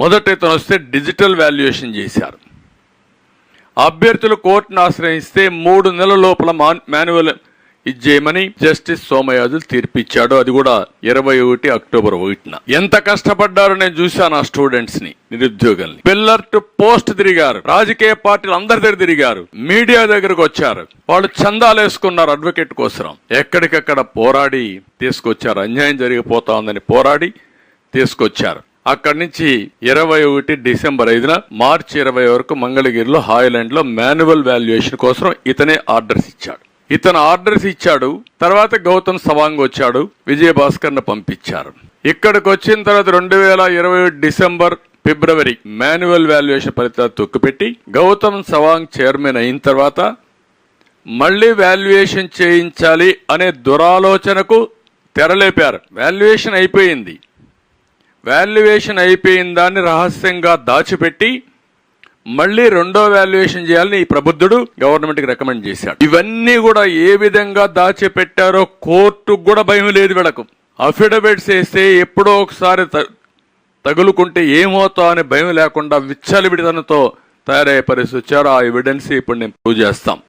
మొదట ఇతను వస్తే డిజిటల్ వాల్యుయేషన్ చేశారు. అభ్యర్థులు కోర్టును ఆశ్రయిస్తే మూడు నెలల లోపల మాన్- మాన్యువల్ ఇచ్చేయమని జస్టిస్ సోమయాజులు తీర్పిచ్చాడు. అది కూడా ఇరవై ఒకటి అక్టోబర్ ఒకటిన. ఎంత కష్టపడ్డారో నేను చూశాను ఆ స్టూడెంట్స్ని నిరుద్యోగుల్ని. పిల్లర్ టు పోస్ట్ తిరిగారు. రాజకీయ పార్టీలు అందరి దగ్గర తిరిగారు. మీడియా దగ్గరకు వచ్చారు. వాళ్ళు చందాలు వేసుకున్నారు అడ్వకేట్ కోసం ఎక్కడికక్కడ పోరాడి తీసుకొచ్చారు. అన్యాయం జరిగిపోతా ఉందని పోరాడి తీసుకొచ్చారు. అక్కడి నుంచి ఇరవై ఒకటి డిసెంబర్ ఐదున మార్చి ఇరవై వరకు మంగళగిరిలో హాయిలాండ్లో మాన్యువల్ వాల్యుయేషన్ కోసం ఇతనే ఆర్డర్స్ ఇచ్చాడు. ఇతను ఆర్డర్స్ ఇచ్చాడు తర్వాత గౌతమ్ సవాంగ్ వచ్చాడు విజయభాస్కర్ను పంపించారు. ఇక్కడికి వచ్చిన తర్వాత రెండు వేల ఇరవై డిసెంబర్ ఫిబ్రవరి మాన్యువల్ వాల్యుయేషన్ ఫలితాలు తొక్కుపెట్టి గౌతమ్ సవాంగ్ చైర్మన్ అయిన తర్వాత మళ్ళీ వాల్యుయేషన్ చేయించాలి అనే దురాలోచనకు తెరలేపారు. వాల్యుయేషన్ అయిపోయింది. వాల్యుయేషన్ అయిపోయిన దాన్ని రహస్యంగా దాచిపెట్టి మళ్ళీ రెండో వాల్యుయేషన్ చేయాలని ఈ ప్రబుద్ధుడు గవర్నమెంట్కి రికమెండ్ చేశాడు. ఇవన్నీ కూడా ఏ విధంగా దాచిపెట్టారో కోర్టుకు కూడా భయం లేదు వీళ్ళకు. అఫిడవిట్స్ వేస్తే ఎప్పుడో ఒకసారి త- తగులుకుంటే ఏమవుతా అనే భయం లేకుండా విచ్చలవిడితనంతో తయారయ్యే పరిస్థితి వచ్చారు. ఆ ఎవిడెన్స్ ఇప్పుడు నేను ప్రూవ్ చేస్తాం.